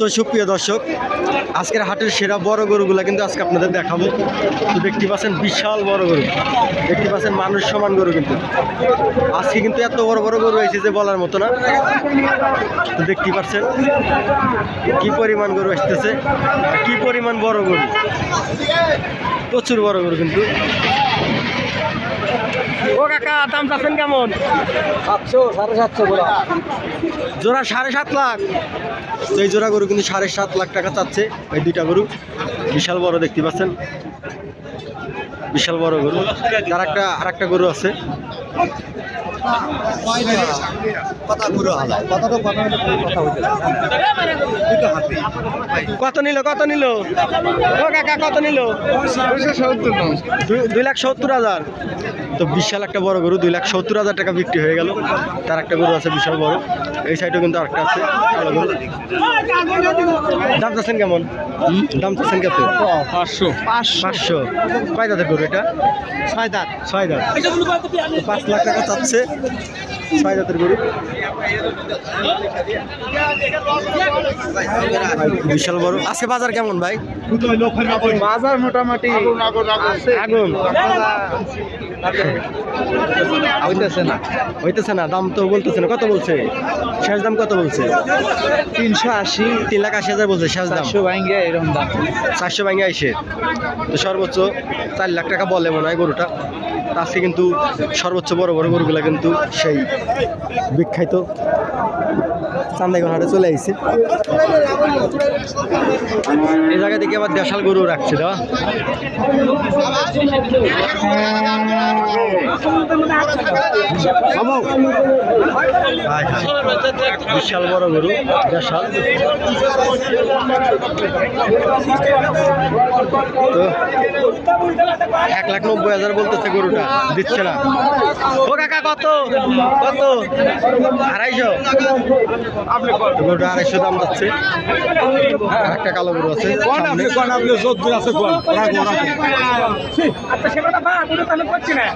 তো সুপ্রিয় দর্শক, আজকের হাটের সেরা বড় গরুগুলা কিন্তু আজকে আপনাদের দেখাবো। তো দেখতে পাচ্ছেন বিশাল বড় গরু। দেখতে পাচ্ছেন মানুষ সমান গরু কিন্তু। আজকে কিন্তু এত বড় বড় গরু হয়েছে যে বলার মতো না। তো দেখতে পাচ্ছেন কি পরিমাণ গরু আসতেছে, কি পরিমাণ বড় গরু। প্রচুর বড় গরু কিন্তু। ও কাকা দাম চাচ্ছেন কেমন? সাতশো সাড়ে সাতশো গোড়া জোড়া সাড়ে সাত লাখ। তো এই জোড়া গরু কিন্তু সাড়ে সাত লাখ টাকা চাচ্ছে এই দুইটা গরু। বিশাল বড় দেখতে পাচ্ছেন। বিশাল বড় গরু। আর একটা আর একটা গরু আছে। কথা পুরো হালায় কথাটা কথা হলে কথা হইতে কত নিল কত নিল? ও কাকা কত নিল? দুই- দুই লাখ সত্তর হাজার। তো বিশাল একটা বড় গরু দুই লাখ সত্তর হাজার টাকা বিক্রি হয়ে গেল। তার একটা গরু আছে বিশাল বড়। এই সাইডেও কিন্তু আরেকটা আছে গরু। দাম চাচ্ছেন কেমন? দাম চাচ্ছেন কত? পাঁচশো। পাঁচশো। কয় দাঁতের গরু এটা? ছয় দাঁত। ছয় দাঁত। পাঁচ লাখ টাকা চাচ্ছে। ছয় গরু। বিশাল বড় আজকে বাজার কেমন ভাই? বাজার মোটামুটি আগুন। হইতেছে না হইতেছে না দাম তো বলতেছে না। কত বলছে? শেষ দাম কত বলছে? তিনশো আশি। তিন লাখ আশি হাজার বলছে শেষ দাম। চারশো ভাঙ্গে এরকম দাম। চারশো ভাঙে আইসে। তো সর্বোচ্চ চার লাখ টাকা বলে মনে হয় গরুটা। আজকে কিন্তু সর্বোচ্চ বড় বড় গরুগুলা কিন্তু সেই বিখ্যাত চান্দাইগড় হাটে চলে আইছে। এই জায়গা থেকে আবার দেশাল গরু রাখছে দেওয়া। বিশাল বড় গরু দেশাল। তো এক লাখ নব্বই হাজার বলতেছে গরুটা দিচ্ছে না। ও কাকা কত? কত? আড়াইশো। গরুটা আড়াইশো দাম যাচ্ছে। একটা কালো গরু আছে। সামনে।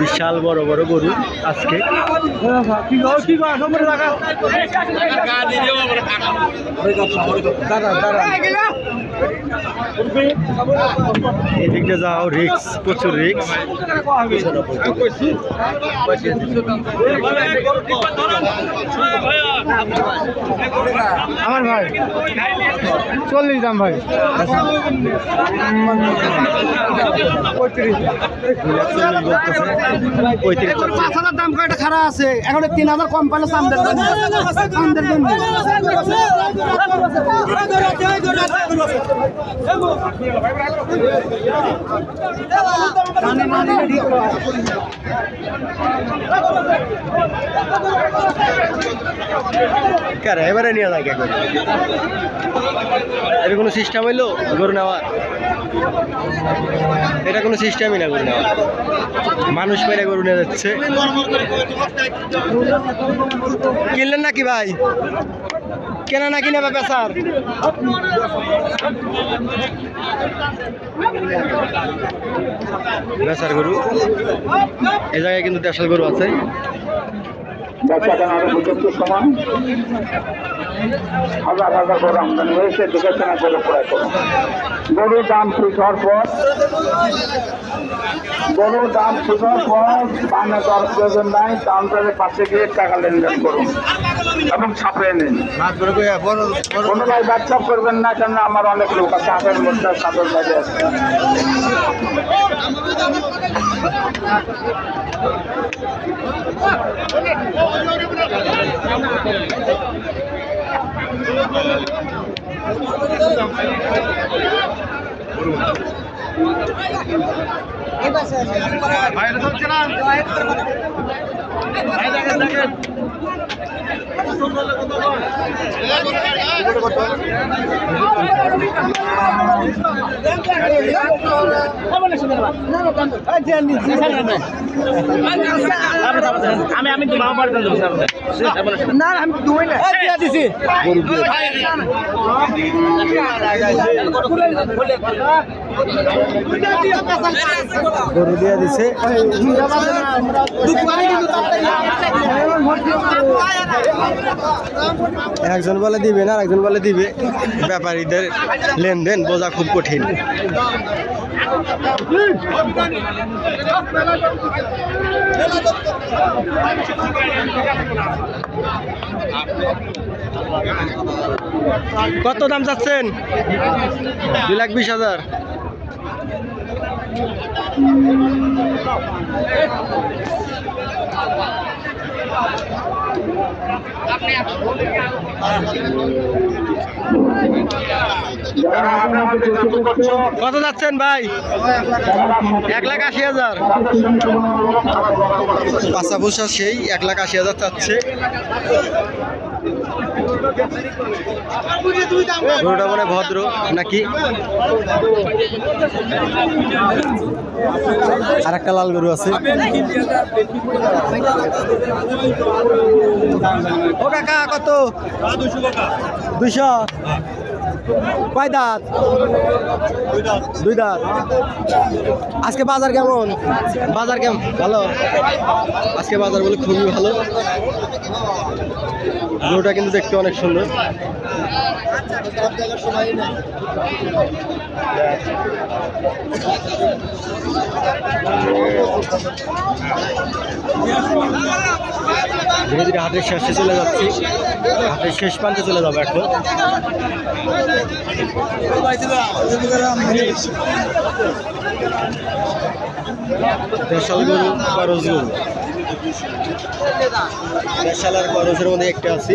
বিশাল বড় বড় গরু আজকে। এদিকে যাও রিক্স প্রচুর রিক্স আমার ভাই চল্লিশ দাম ভাই পঁয়ত্রিশ পাঁচ হাজার দাম কয়টা খারাপ আছে এখন তিন হাজার কম পাইলে চান্দের জন্য কারে, এবারে নিয়ে কে এটা কোনো সিস্টেম হইল? গরু নেওয়ার? এটা কোনো সিস্টেমই না গরু নেওয়ার। মানুষ মেরে গরু নিয়ে যাচ্ছে। কিনলেন নাকি ভাই? কেনা নাকি নেবে বেচার? বেচার গরু। এই জায়গায় কিন্তু দেশাল গরু আছে। সময়। করুন গরুর দাম ঠিক হওয়ার পর, গরুর দাম ঠিক হওয়ার পর বানা দেওয়ার প্রয়োজন নাই পাশে গিয়ে টাকা লেনদেন করুন এবং ছাপিয়ে নিন। কোনো ভাই করবেন না কেন আমার অনেক লোক আছে, হাতের মধ্যে সাদর বাইরে আছে। আমি আমি তো বাবা বাড়িতে না আমি দুই না। দিছি গরু দিয়ে দিছে। একজন বলে দিবে না একজন বলে দিবে। ব্যাপারীদের লেনদেন বোঝা খুব কঠিন। কত দাম চাচ্ছেন? দুই লাখ বিশ হাজার। করছ কত যাচ্ছেন ভাই? এক লাখ আশি হাজার। বাচ্চা বসা সেই এক লাখ আশি হাজার চাচ্ছে। মানে ভদ্র, নাকি? আর একটা লাল গরু আছে। ও কাকা, কত? দুইশো। কয় দাঁত? দুই দাঁত। আজকে বাজার কেমন? বাজার কেমন ভালো? আজকে বাজার বলে খুবই ভালো। গরুটা কিন্তু দেখতে অনেক সুন্দর। ধীরে ধীরে হাটের শেষে চলে যাচ্ছি। হাটের শেষ প্রান্তে চলে যাব এখন। দেশাল গরু করজের মধ্যে একটা আছে।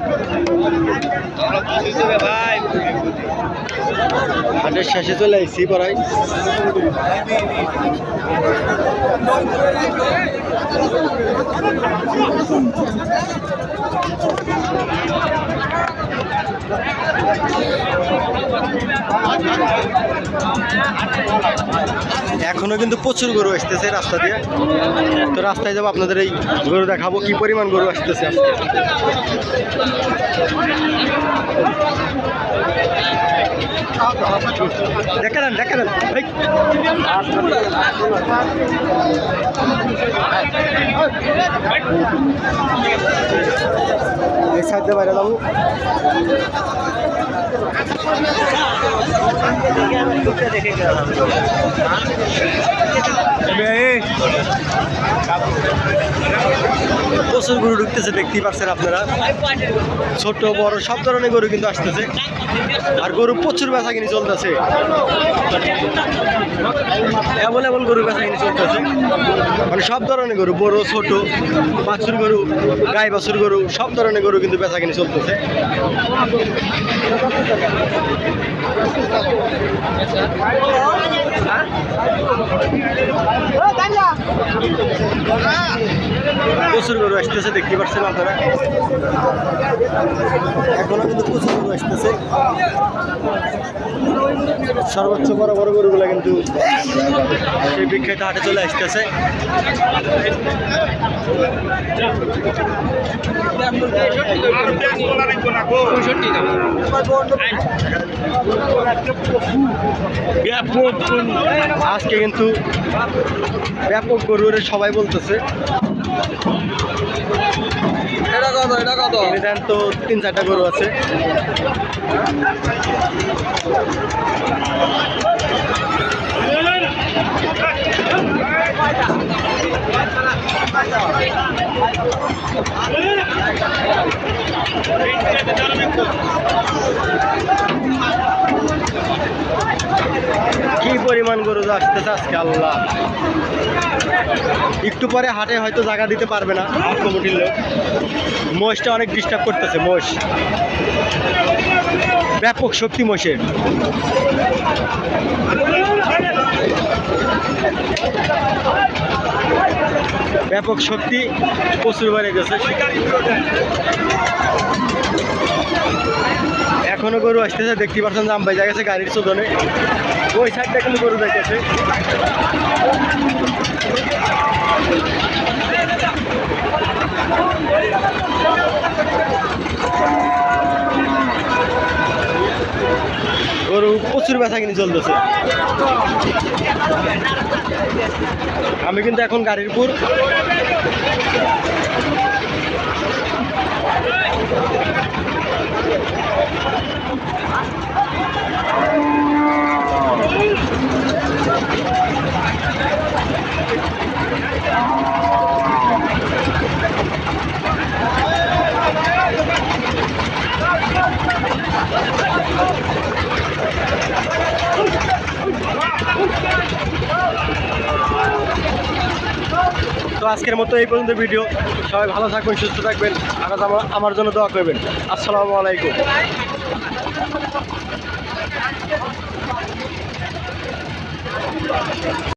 হাটের শেষে চলে এসেছি পড়াই। এখনও কিন্তু প্রচুর গরু আসতেছে রাস্তা দিয়ে। তো রাস্তায় যাব, আপনাদের এই গরু দেখাবো, কি পরিমাণ গরু আসতেছে আজকে। দেখে নেন দেখে নেন এই। এই বাইরে যাব প্রচুর গরু ঢুকতেছে, দেখতেই পাচ্ছেন আপনারা। ছোট, বড়, সব ধরনের গরু কিন্তু আসতেছে। আর গরু প্রচুর বেচা কিনে চলতেছে। এমন এমন গরু বেচা কিনে চলতেছে। মানে সব ধরনের গরু, বড়, ছোট, বাছুর গরু গাই বাছুর গরু, সব ধরনের গরু কিন্তু বেচা কিনে চলতেছে। হ্যাঁ প্রচুর গরু আসতেছে, দেখতে পাচ্ছেন আপনারা? এখনও কিন্তু প্রচুর গরু আসতেছে। সর্বোচ্চ বড় বড় গরুগুলো কিন্তু সেই বিখ্যাত হাটে চলে আসতেছে। আজকে কিন্তু ব্যাপক গরুর সবাই বলতেছে। এটা কত এটা কত? দেন তো তিন চারটা গরু আছে। কি পরিমাণ গরু আসতেছে আজকে আল্লাহ। একটু পরে হাটে হয়তো জায়গা দিতে পারবে না। হাট কমিটির লোক মোষটা অনেক ডিস্টার্ব করতেছে মোষ ব্যাপক শক্তি মোষের ব্যাপক শক্তি প্রচুর বেড়ে গেছে। এখনও গরু আসতেছে, দেখতে পাচ্ছেন যে বাইজা গেছে গাড়ির চোদনে। ওই সাইডটা কিন্তু গরু যাইতেছে। গরু প্রচুর ব্যথা কিনে চলতেছে আমি কিন্তু এখন গাড়ির উপর। তো আজকের মতো এই পর্যন্ত ভিডিও। সবাই ভালো থাকবেন, সুস্থ থাকবেন। আর আমার জন্য দোয়া করবেন। আসসালামু আলাইকুম।